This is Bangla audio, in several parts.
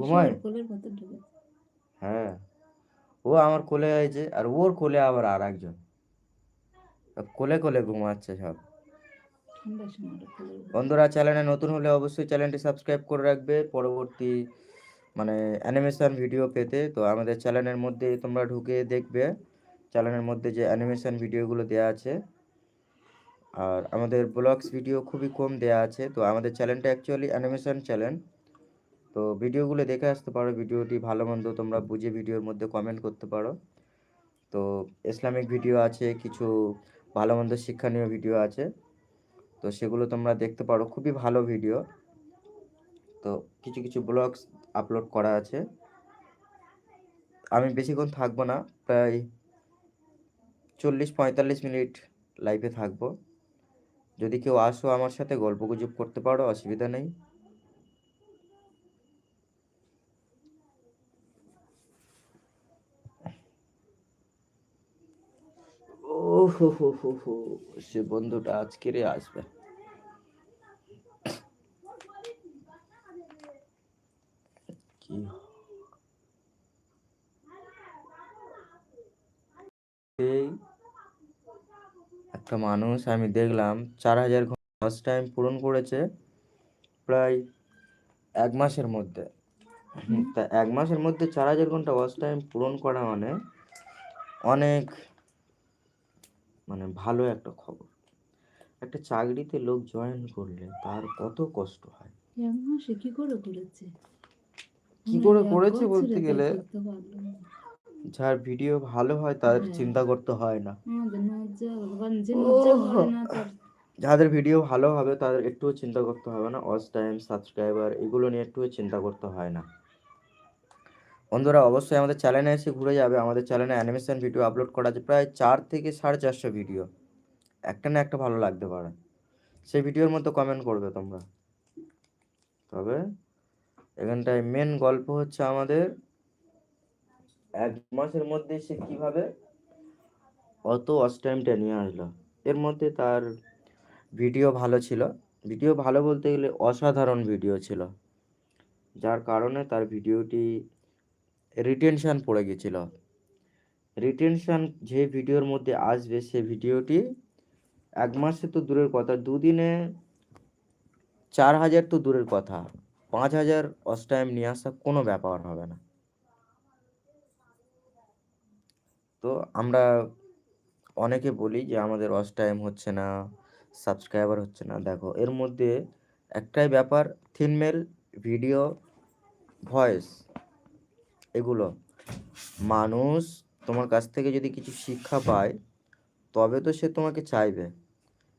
ঘুমায় হ্যাঁ। ও আমার কোলে আছে আর ওর কোলে আবার আর একজন কোলে কোলে ঘুমাচ্ছে সব। বন্ধুরা চ্যানেলে নতুন হলে অবশ্যই চ্যানেলটি সাবস্ক্রাইব করে রাখবে। পরবর্তী মানে অ্যানিমেশন ভিডিও পেতে। তো আমাদের চ্যানেলের মধ্যে তোমরা ঢুকে দেখবে। চ্যানেলের মধ্যে যে অ্যানিমেশন ভিডিওগুলো দেওয়া আছে। আর আমাদের ব্লগস ভিডিও খুবই কম দেওয়া আছে। তো আমাদের চ্যানেলটা অ্যাকচুয়ালি অ্যানিমেশন চ্যানেল তো ভিডিওগুলো দেখে আসতে পারো, ভিডিওটি ভালো মন্দ তোমরা বুঝে ভিডিওর মধ্যে কমেন্ট করতে পারো। তো ইসলামিক ভিডিও আছে, কিছু ভালো মন্দ শিক্ষণীয় ভিডিও আছে, তো সেগুলো তোমরা দেখতে পারো, খুবই ভালো ভিডিও তো কিছু কিছু ব্লগস আপলোড করা আছে। আমি বেশিক্ষণ থাকব না, প্রায় চল্লিশ পঁয়তাল্লিশ মিনিট লাইভে থাকব। যদি কেউ আসো আমার সাথে গল্প গুজব করতে পারো, অসুবিধা নেই। ও হো হো হো হো সে বন্ধুটা আজকেরই আসবে। কি? একটা মানুষ আমি দেখলাম চার হাজার ফার্স্ট টাইম পূরণ করেছে প্রায় এক মাসের মধ্যে। তা এক মাসের মধ্যে চার হাজার ঘণ্টা ওয়াচ টাইম পূরণ করা মানে অনেক মানে ভালো একটা খবর। একটা চাকরিতে লোক জয়েন করলে তার কত কষ্ট হয়? মাসে কি করে করেছে? কি করে করেছে বলতে গেলে। যার ভিডিও ভালো হয় তার হ্যাঁ। চিন্তা করতে হয় না। আমাদের লজ্জা ভগবান যে লজ্জা করে না তার। যাদের ভিডিও ভালো হবে তাদের একটুও চিন্তা করতে হবে না। ওয়াচ টাইম সাবস্ক্রাইবার এগুলো নিয়ে একটুও চিন্তা করতে হয় না। বন্ধুরা, অবশ্যই আমাদের চ্যানেলে এসে ঘুরে যাবে। আমাদের চ্যানেলে অ্যানিমেশন ভিডিও আপলোড করা আছে প্রায় চার থেকে সাড়ে চারশো ভিডিও একটা না একটা ভালো লাগতে পারে। সেই ভিডিওর মধ্যে কমেন্ট করবে তোমরা। তবে এখানটায় মেন গল্প হচ্ছে আমাদের এক মাসের মধ্যে সে কীভাবে অত ওয়াচ টাইমটা নিয়ে আসলো। এর মধ্যে তার ভিডিও ভালো ছিল। ভিডিও ভালো বলতে গেলে অসাধারণ ভিডিও ছিল। যার কারণে তার ভিডিওটি রিটেনশন পড়ে গেছিল। রিটেনশান যে ভিডিওর মধ্যে আসবে সে ভিডিওটি এক মাসে তো দূরের কথা, দুদিনে চার হাজার তো দূরের কথা, পাঁচ হাজার অস টাইম নিয়ে আসা কোনো ব্যাপার হবে না। তো আমরা অনেকে বলি যে আমাদের ওয়াচ টাইম হচ্ছে না সাবস্ক্রাইবার হচ্ছে না। দেখো, এর মধ্যে একটাই ব্যাপার থিনমেল ভিডিও ভয়েস এগুলো। মানুষ তোমার কাছ থেকে যদি কিছু শিক্ষা পায়, তবে তো সে তোমাকে চাইবে।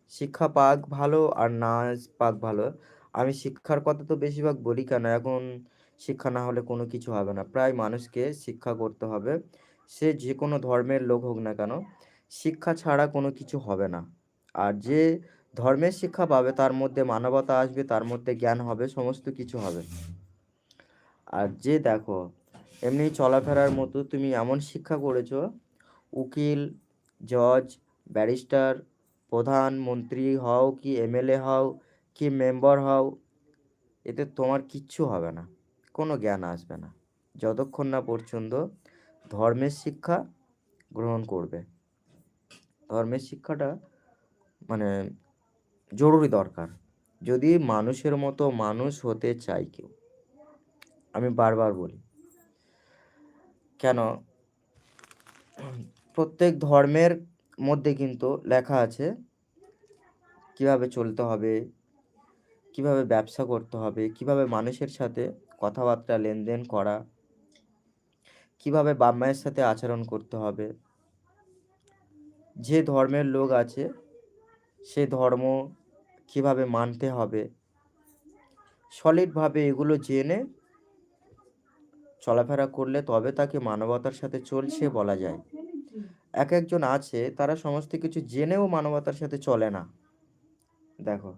শিক্ষা পাক ভালো আর না পাক ভালো। আমি শিক্ষার কথা তো বেশিরভাগ বলি কেন? এখন শিক্ষা না হলে কোনো কিছু হবে না। প্রায় মানুষকে শিক্ষা করতে হবে। সে যে কোনো ধর্মের লোক হোক না কেন, শিক্ষা ছাড়া কোনো কিছু হবে না। আর যে ধর্মের শিক্ষা পাবে, তার মধ্যে মানবতা আসবে, তার মধ্যে জ্ঞান হবে, সমস্ত কিছু হবে। আর যে দেখো এমনি চলাফেরার মতো তুমি এমন শিক্ষা করেছ? উকিল, জজ, ব্যারিস্টার প্রধানমন্ত্রী হও কি এমএলএ হও কি মেম্বার হও, এতে তোমার কিচ্ছু হবে না, কোনো জ্ঞান আসবে না। যতক্ষণ না পর্যন্ত ধর্মের শিক্ষা গ্রহণ করবে। ধর্মের শিক্ষাটা মানে জরুরি দরকার। যদি মানুষের মতো মানুষ হতে চাই কেউ, আমি বারবার বলি কেন? প্রত্যেক ধর্মের মধ্যে কিন্তু লেখা আছে কীভাবে চলতে হবে, কীভাবে ব্যবসা করতে হবে, কীভাবে মানুষের সাথে কথাবার্তা লেনদেন করা, কীভাবে বাপ মায়ের সাথে আচরণ করতে হবে। যে ধর্মের লোক আছে, সে ধর্ম কীভাবে মানতে হবে সলিডভাবে এগুলো জেনে চলাফেরা করলে তবে তাকে মানবতার সাথে চলছে বলা যায়। এক একজন আছে, তারা সমস্ত কিছু জেনেও মানবতার সাথে চলে না। দেখো,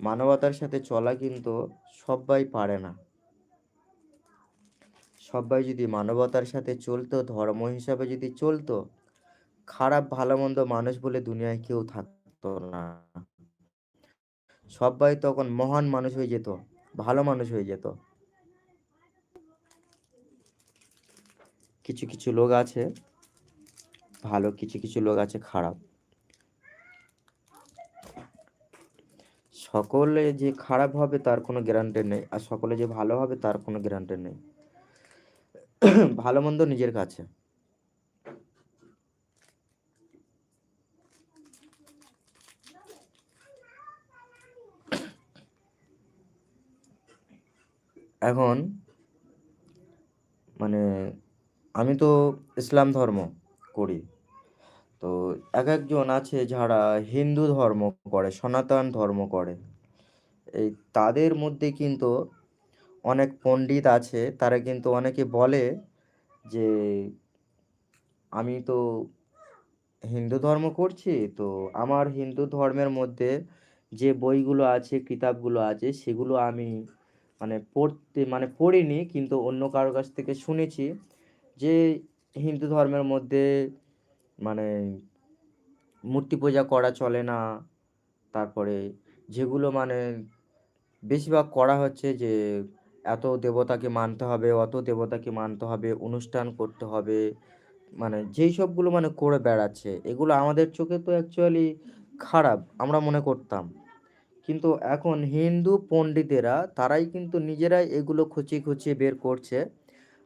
মানবতার সাথে চলা কিন্তু সবাই পারে না। সবাই যদি মানবতার সাথে চলতো, ধর্ম হিসাবে যদি চলতো, খারাপ, ভালো, মন্দ মানুষ বলে দুনিয়ায় কেউ থাকতো না। সবাই তখন মহান মানুষ হয়ে যেত, ভালো মানুষ হয়ে যেত। কিছু কিছু লোক আছে। ভালো কিছু কিছু লোক আছে, খারাপ। সকলে যে খারাপ হবে তার কোনো গ্যারান্টি নেই, আর সকলে যে ভালো হবে তার কোনো গ্যারান্টি নেই। ভালো মন্দ নিজের কাছে। এখন মানে আমি তো ইসলাম ধর্ম করি। তো এক একজন আছে যারা হিন্দু ধর্ম করে, সনাতন ধর্ম করে। এই তাদের মধ্যে কিন্তু অনেক পণ্ডিত আছে, তারা কিন্তু অনেকে বলে যে, আমি তো হিন্দু ধর্ম করছি, তো আমার হিন্দু ধর্মের মধ্যে যে বইগুলো আছে, কিতাবগুলো আছে, সেগুলো আমি মানে পড়তে মানে পড়িনি, কিন্তু অন্য কারোর কাছ থেকে শুনেছি। যে হিন্দু ধর্মের মধ্যে মানে মূর্তি পূজা করা চলে না, তারপরে যেগুলো মানে বেশিরভাগ করা হচ্ছে যে এত দেবতাকে মানতে হবে, অত দেবতাকে মানতে হবে, অনুষ্ঠান করতে হবে মানে যেই সবগুলো মানে করে বেড়াচ্ছে, এগুলো আমাদের চোখে তো অ্যাকচুয়ালি খারাপ, আমরা মনে করতাম। কিন্তু এখন হিন্দু পণ্ডিতেরা তারাই কিন্তু নিজেরাই এগুলো খুঁচিয়ে খুঁচিয়ে বের করছে।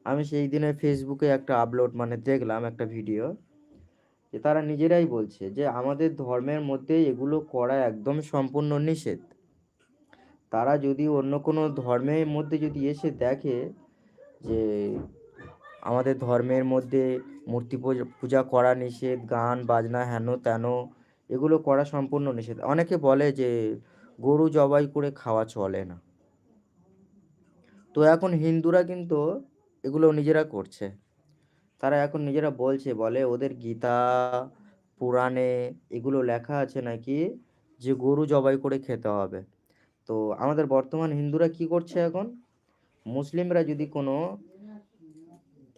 আমি সেই দিনে ফেসবুকে একটা আপলোড মানে দেখলাম একটা ভিডিও যে তারা নিজেরাই বলছে যে আমাদের ধর্মের মধ্যে এগুলো করা একদম সম্পূর্ণ নিষেধ। তারা যদি অন্য কোনো ধর্মের মধ্যে যদি এসে দেখে যে আমাদের ধর্মের মধ্যে মূর্তি পূজা করা নিষেধ, গান, বাজনা, হেন তেন, এগুলো করা সম্পূর্ণ নিষেধ। অনেকে বলে যে গরু জবাই করে খাওয়া চলে না। তো এখন হিন্দুরা কিন্তু এগুলো নিজেরা করছে। তারা এখন নিজেরা বলছে, বলে ওদের গীতা, পুরাণে এগুলো লেখা আছে নাকি যে গরু জবাই করে খেতে হবে। তো আমাদের বর্তমান হিন্দুরা কি করছে এখন? মুসলিমরা যদি কোনো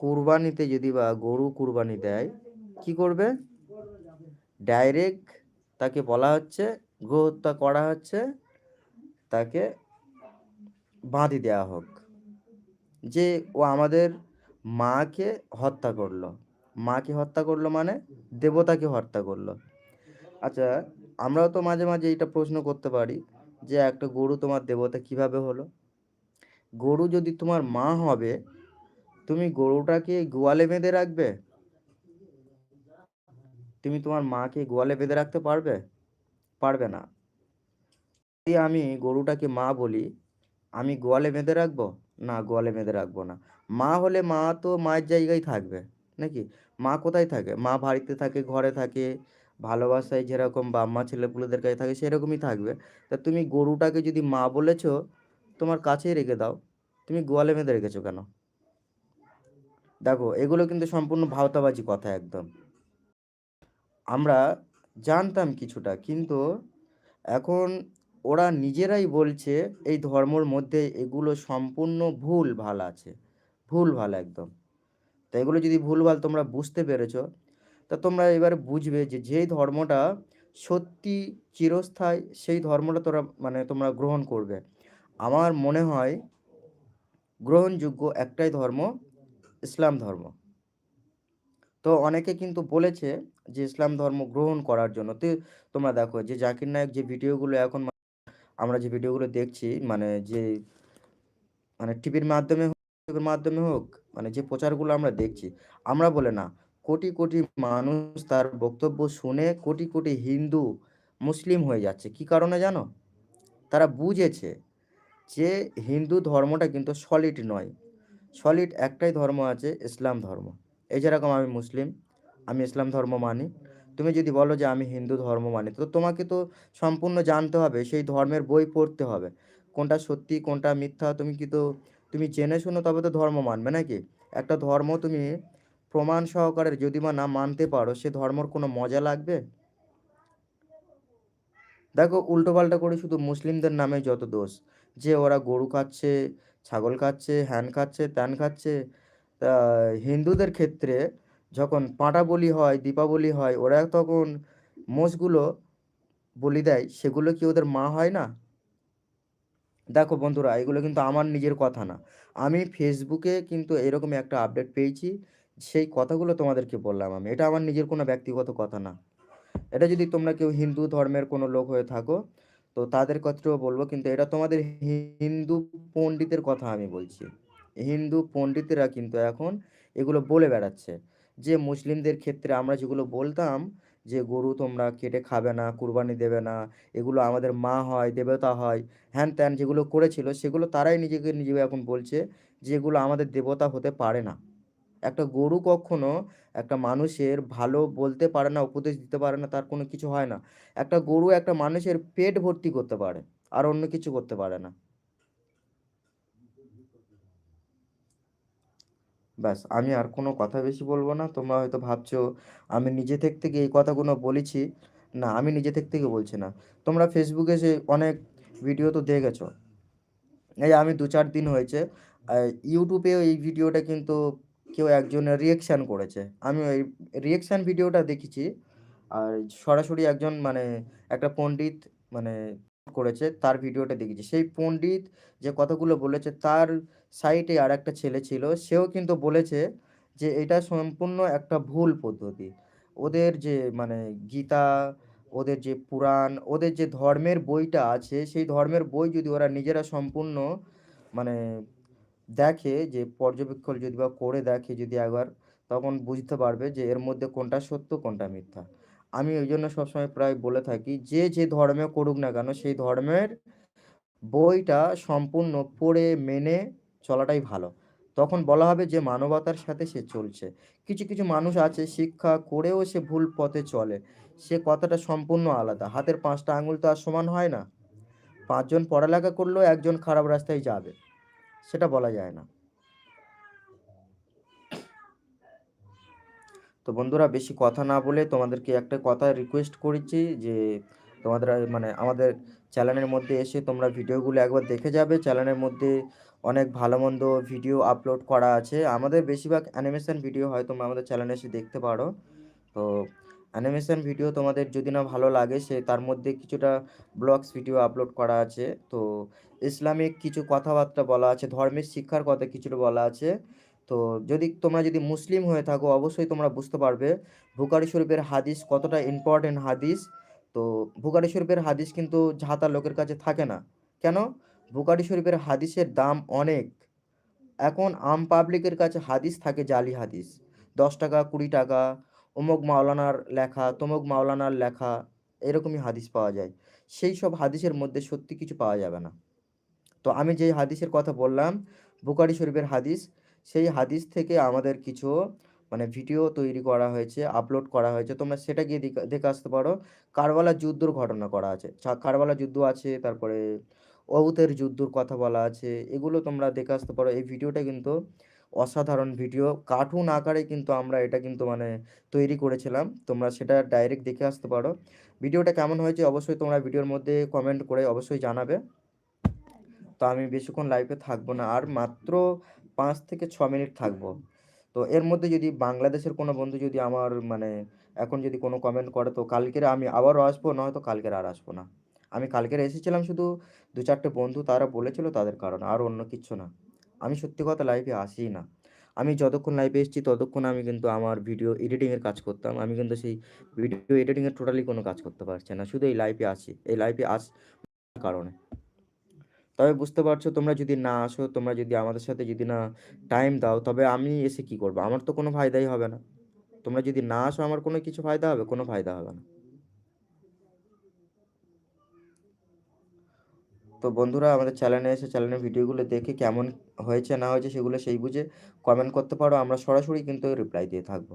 কুরবানিতে যদি বা গরু কুরবানি দেয়, কি করবে? ডাইরেক্ট তাকে বলা হচ্ছে গো হত্যা করা হচ্ছে, তাকে বাঁধি দেওয়া হোক। যে ও আমাদের মাকে হত্যা করল। মাকে হত্যা করল মানে দেবতাকে হত্যা করল। আচ্ছা আমরাও তো মাঝে মাঝে এটা প্রশ্ন করতে পারি যে একটা গরু তোমার দেবতা কীভাবে হলো? গরু যদি তোমার মা হবে, তুমি গরুটাকে গোয়ালে বেঁধে রাখবে? তুমি তোমার মাকে গোয়ালে বেঁধে রাখতে পারবে? পারবে না। যদি আমি গরুটাকে মা বলি, আমি গোয়ালে বেঁধে রাখব? না গোয়ালে বেঁধে রাখব না। মা হলে মা তো মায়ের জায়গায় থাকবে, নাকি? মা কোথায় থাকে? মা বাড়িতে থাকে, ঘরে থাকে, ভালোবাসায় যেরকম বাম্মা ছেলেপুলেদের কাছে থাকে, সেরকমই থাকবে। তা তুমি গরুটাকে যদি মা বলেছ, তোমার কাছেই রেখে দাও। তুমি গোয়ালে বেঁধে রেখেছো কেন? দেখো, এগুলো কিন্তু সম্পূর্ণ ভাওতাবাজি কথা একদম। আমরা জানতাম কিছুটা, কিন্তু এখন ওরা নিজেরাই বলছে, এই ধর্মর মধ্যে এগুলো সম্পূর্ণ ভুল ভালো আছে। ভুল ভালো একদম। তো এগুলো যদি ভুলভাল তোমরা বুঝতে পেরেছ, তা তোমরা এবারে বুঝবে যে যেই ধর্মটা সত্যি চিরস্থায়ী, সেই ধর্মটা তোরা মানে তোমরা গ্রহণ করবে। আমার মনে হয় গ্রহণযোগ্য একটাই ধর্ম ইসলাম ধর্ম। তো অনেকে কিন্তু বলেছে যে ইসলাম ধর্ম গ্রহণ করার জন্য। তো তোমরা দেখো যে জাকির নায়ক যে ভিডিওগুলো এখন আমরা যে ভিডিওগুলো দেখছি মানে যে মানে টিভির মাধ্যমে হোক মাধ্যমে হোক মানে যে প্রচারগুলো আমরা দেখছি, আমরা বলে না, কোটি কোটি মানুষ তার বক্তব্য শুনে কোটি কোটি হিন্দু, মুসলিম হয়ে যাচ্ছে। কি কারণে জানো? তারা বুঝেছে যে হিন্দু ধর্মটা কিন্তু সলিড নয়। সলিড একটাই ধর্ম আছে, ইসলাম ধর্ম। এই যেরকম আমি মুসলিম, আমি ইসলাম ধর্ম মানি। তুমি যদি বলো যে আমি হিন্দু ধর্ম মানি, তো তোমাকে তো সম্পূর্ণ জানতে হবে, সেই ধর্মের বই পড়তে হবে। কোনটা সত্যি, কোনটা মিথ্যা, তুমি কি তো, তুমি জেনে শুনো তবে তো ধর্ম মানবে নাকি? একটা ধর্ম তুমি প্রমাণ সহকারে যদি বা না মানতে পারো, সে ধর্মর কোনো মজা লাগবে? দেখো, উল্টোপাল্টা করে শুধু মুসলিমদের নামে যত দোষ, যে ওরা গরু খাচ্ছে, ছাগল খাচ্ছে, হ্যান খাচ্ছে, ত্যান খাচ্ছে, তা হিন্দুদের ক্ষেত্রে যখন পাঁটা বলি হয় দীপাবলি হয় ওরা তখন মোষগুলো বলি দেয় সেগুলো কি ওদের মা হয় না দেখো বন্ধুরা এগুলো কিন্তু আমার নিজের কথা না আমি ফেসবুকে কিন্তু এরকম একটা আপডেট পেয়েছি সেই কথাগুলো তোমাদেরকে বললাম আমি। এটা আমার নিজের কোনো ব্যক্তিগত কথা না। এটা যদি তোমরা কেউ হিন্দু ধর্মের কোনো লোক হয়ে থাকো, তো তাদের কথাটাও বলব কিন্তু এটা তোমাদের হিন্দু পণ্ডিতের কথা আমি বলছি। হিন্দু পণ্ডিতেরা কিন্তু এখন এগুলো বলে বেড়াচ্ছে। যে মুসলিমদের ক্ষেত্রে আমরা যেগুলো বলতাম যে, "গরু তোমরা কেটে খাবে না, কুরবানি দেবে না, এগুলো আমাদের মা হয়, দেবতা হয়।" হ্যান-ত্যান যেগুলো করেছিল সেগুলো তারাই নিজেকে নিজে এখন বলছে যে, "এগুলো আমাদের দেবতা হতে পারে না।" একটা গরু কখনো একটা মানুষের ভালো বলতে পারে না, উপদেশ দিতে পারে না, তার কোনো কিছু হয় না। একটা গরু একটা মানুষের পেট ভর্তি করতে পারে। আর অন্য কিছু করতে পারে না। ব্যাস আমি আর কোনো কথা বেশি বলব না। তোমরা হয়তো ভাবছ আমি নিজে থেক থেকে এই কথাগুলো বলেছি। না, আমি নিজে থেক থেকে বলছি না। তোমরা ফেসবুকে যে অনেক ভিডিও তো দেখেছ। এই আমি ২-৪ দিন হয়েছে ইউটিউবেও এই ভিডিওটা কিন্তু কেউ একজনের রিয়েকশান করেছে। আমি ওই রিয়েকশান ভিডিওটা দেখেছি। আর সরাসরি একজন মানে একটা পণ্ডিত মানে করেছে তার ভিডিওটা দেখেছি। সেই পণ্ডিত যে কথাগুলো বলেছে তার সাইটে আরেকটা ছেলে ছিল। সেও কিন্তু বলেছে যে এটা সম্পূর্ণ একটা ভুল পদ্ধতি। ওদের যে মানে গীতা, ওদের যে পুরাণ, ওদের যে ধর্মের বইটা আছে সেই ধর্মের বই যদি ওরা নিজেরা সম্পূর্ণ মানে দেখে যে পর্যবেক্ষণ যদি বা করে দেখে যদি একবার তখন বুঝতে পারবে যে এর মধ্যে কোনটা সত্য কোনটা মিথ্যা। আমি ওইজন্য সবসময় প্রায় বলে থাকি যে, যে ধর্মে করুক না কেন সেই ধর্মের বইটা সম্পূর্ণ পড়ে মেনে চলাটাই ভালো। তখন বলা হবে যে মানবতার সাথে সে চলছে। কিছু, কিছু মানুষ আছে শিক্ষা করেও সে ভুল পথে চলে। সে কথাটা সম্পূর্ণ আলাদা। হাতের পাঁচটা আঙুল তো আর সমান হয় না। ৫ জন পড়ালেখা করলেও একজন খারাপ রাস্তায় যাবে। সেটা বলা যায় না। তো বন্ধুরা বেশি কথা না বলে তোমাদেরকে একটা কথা রিকোয়েস্ট করেছি যে তোমাদের মানে আমাদের চ্যানেলের মধ্যে এসে তোমরা ভিডিওগুলো একবার দেখে যাবে। চ্যানেলের মধ্যে অনেক ভালো-মন্দ ভিডিও আপলোড করা আছে। আমাদের বেশিরভাগ অ্যানিমেশন ভিডিও হয় তোমরা আমাদের চ্যানেলে এসে দেখতে পারো। তো অ্যানিমেশন ভিডিও তোমাদের যদি না ভালো লাগে সে তার মধ্যে কিছুটা ব্লগস ভিডিও আপলোড করা আছে। তো ইসলামিক কিছু কথাবার্তা বলা আছে, ধর্মের শিক্ষার কথা কিছুটা বলা আছে। তো যদি তোমরা যদি মুসলিম হয়ে থাকো অবশ্যই তোমরা বুঝতে পারবে বুখারী শরীফের হাদিস কতটা ইম্পোর্টেন্ট হাদিস। তো বুখারী শরীফের হাদিস কিন্তু ঝাঁতা লোকের কাছে থাকে না। কেন? বুখারী শরীফের হাদিসের দাম অনেক। এখন আম পাবলিকের কাছে হাদিস থাকে জালি হাদিস। ৳১০, ৳২০ অমুক মাওলানার লেখা, তমুক মাওলানার লেখা এরকমই হাদিস পাওয়া যায়। সেই সব হাদিসের মধ্যে সত্যি কিছু পাওয়া যাবে না। তো আমি যেই হাদিসের কথা বললাম বুকারি শরীফের হাদিস, সেই হাদিস থেকে আমাদের কিছু মানে ভিডিও তৈরি করা হয়েছে, আপলোড করা হয়েছে। তোমরা সেটা গিয়ে দেখে আসতে পারো। কারবালার যুদ্ধর ঘটনা করা আছে। ছা কারবালার যুদ্ধ আছে, তারপরে ওহুদের যুদ্ধর কথা বলা আছে। এগুলো তোমরা দেখে আসতে পারো। এই ভিডিওটা কিন্তু অসাধারণ ভিডিও। কার্টুন আকারে কিন্তু আমরা এটা কিন্তু মানে তৈরি করেছিলাম। তোমরা সেটা ডাইরেক্ট দেখে আসতে পারো। ভিডিওটা কেমন হয়েছে অবশ্যই তোমরা ভিডিওর মধ্যে কমেন্ট করে অবশ্যই জানাবে। তো আমি বেশিক্ষণ লাইভে থাকব না। আর মাত্র পাঁচ থেকে ছ মিনিট থাকব। তো এর মধ্যে যদি বাংলাদেশের কোনো বন্ধু যদি আমার মানে এখন যদি কোনো কমেন্ট করে তো কালকের আমি আবারও আসব, নয়তো কালকের আর আসব না। আমি কালকের এসেছিলাম শুধু দু চারটে বন্ধু তারা বলেছিল তাদের কারণে। আর অন্য কিছু না। আমি সত্যি কথা লাইভে আসিই না। আমি যতক্ষণ লাইভে এসেছি ততক্ষণ আমি কিন্তু আমার ভিডিও এডিটিংয়ের কাজ করতাম। আমি কিন্তু সেই ভিডিও এডিটিংয়ের টোটালি কোনো কাজ করতে পারছি না। শুধু এই লাইভে আসি। এই লাইভে আস কারণে। তবে বুঝতে পারছ তোমরা যদি না আসো, তোমরা যদি আমাদের সাথে যদি না টাইম দাও তবে আমি এসে কি করব? আমার তো কোনো ফায়দাই হবে না। তোমরা যদি না আসো আমার কোনো কিছু ফায়দা হবে? কোনো ফায়দা হবে না। তো বন্ধুরা আমাদের চ্যানেলে এসে চ্যানেলের ভিডিওগুলো দেখে কেমন হয়েছে না হয়েছে সেগুলো সেই বুঝে কমেন্ট করতে পারো। আমরা সরাসরি কিন্তু রিপ্লাই দিয়ে থাকব।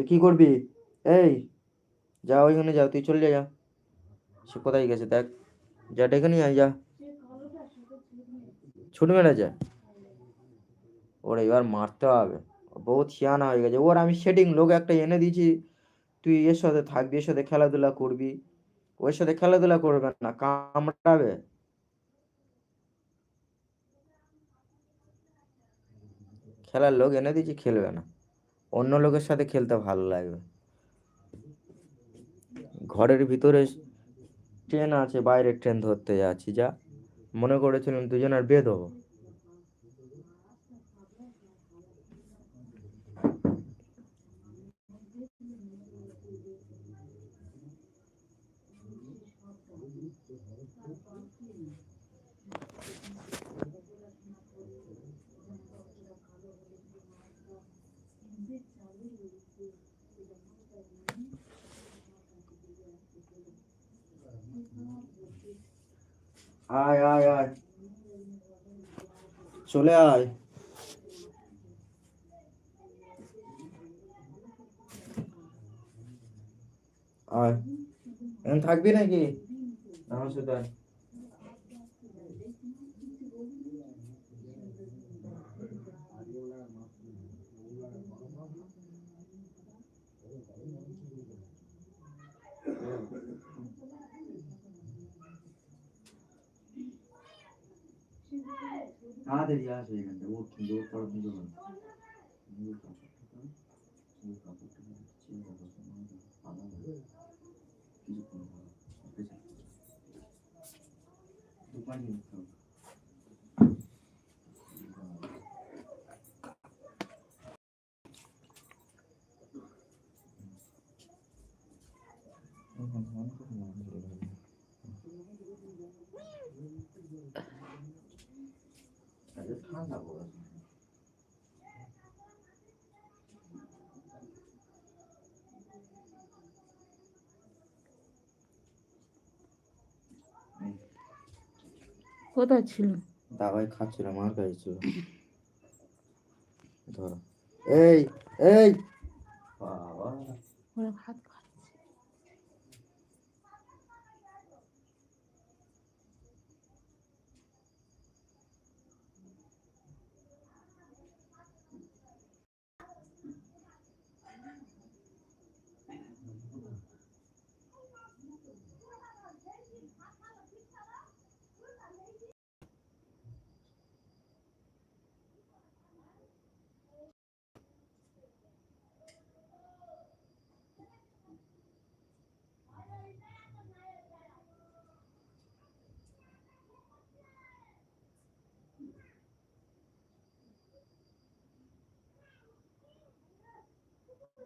তুই কি করবি? এই যা ওইখানে যা। তুই চলে যা, যা। সে কোথায় গেছে দেখ। যা ডেকে নিয়ে আয় যা। ছুট মেরেছে? ওরে এবার মারতে হবে। বহুত শিয়ানা হয়ে গেছে ওর আমি সেটিং লোক একটা এনে দিয়েছি তুই এর সাথে থাকবি এর সাথে খেলাধুলা করবি ওর সাথে খেলাধুলা করবে না কামড়াবে খেলার লোক এনে দিয়েছি খেলবে না অন্য লোকের সাথে খেলতে ভালো লাগবে। ঘরের ভিতরে ট্রেন আছে, বাইরে ট্রেন ধরতে যাচ্ছি, যা মনে করেছিলাম দুজনের বেদ হব আয় আয় আয়। চলে আয়। আয়। এখন থাকবি নাকি? সাথে আয়। তাড়াতাড়ি আসবে এখানটা ও কিন্তু ওর তরফ থেকে বলো। নিজের কাপড়টা দাও, নিজের কাপড়টা দাও, নিজের কাপড়টা দাও, আদা দাও, কিছুক্ষণ দাও, ঠিক আছে? দোকান নিতে হবে। আরে ঠান্ডা পড়েছে কোথায় ছিল? দাবাই খাচ্ছিল মার খাইছিল। ছিল ধরো। এই এই! বাবা। ওরা ভাত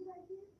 good idea?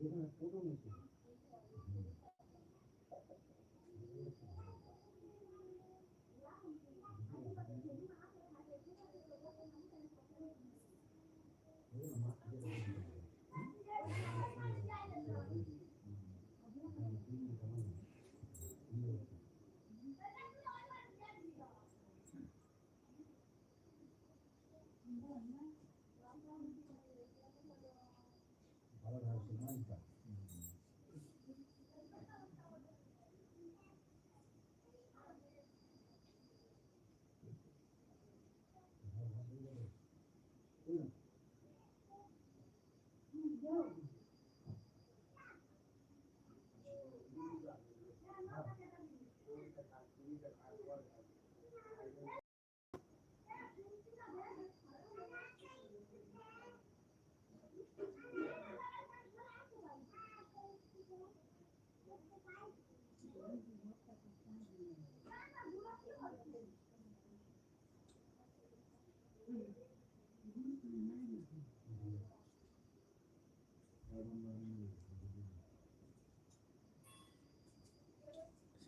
이거는 소금이지.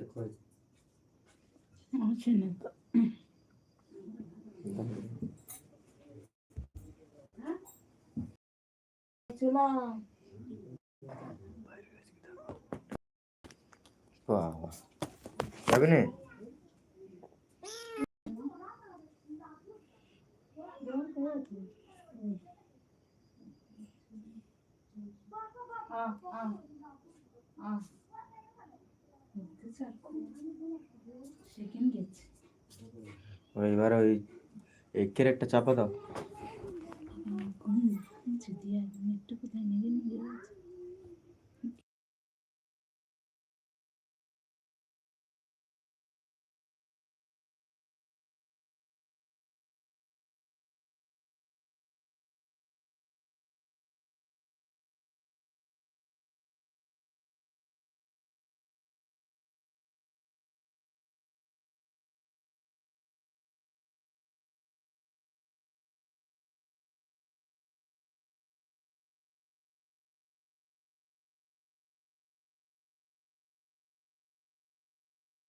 খাচ্ছে সে কই আছে না তো চলাম বাবা আ আ আ বলতে চাকু ওই এবার ওই একের একটা চাপা দাও।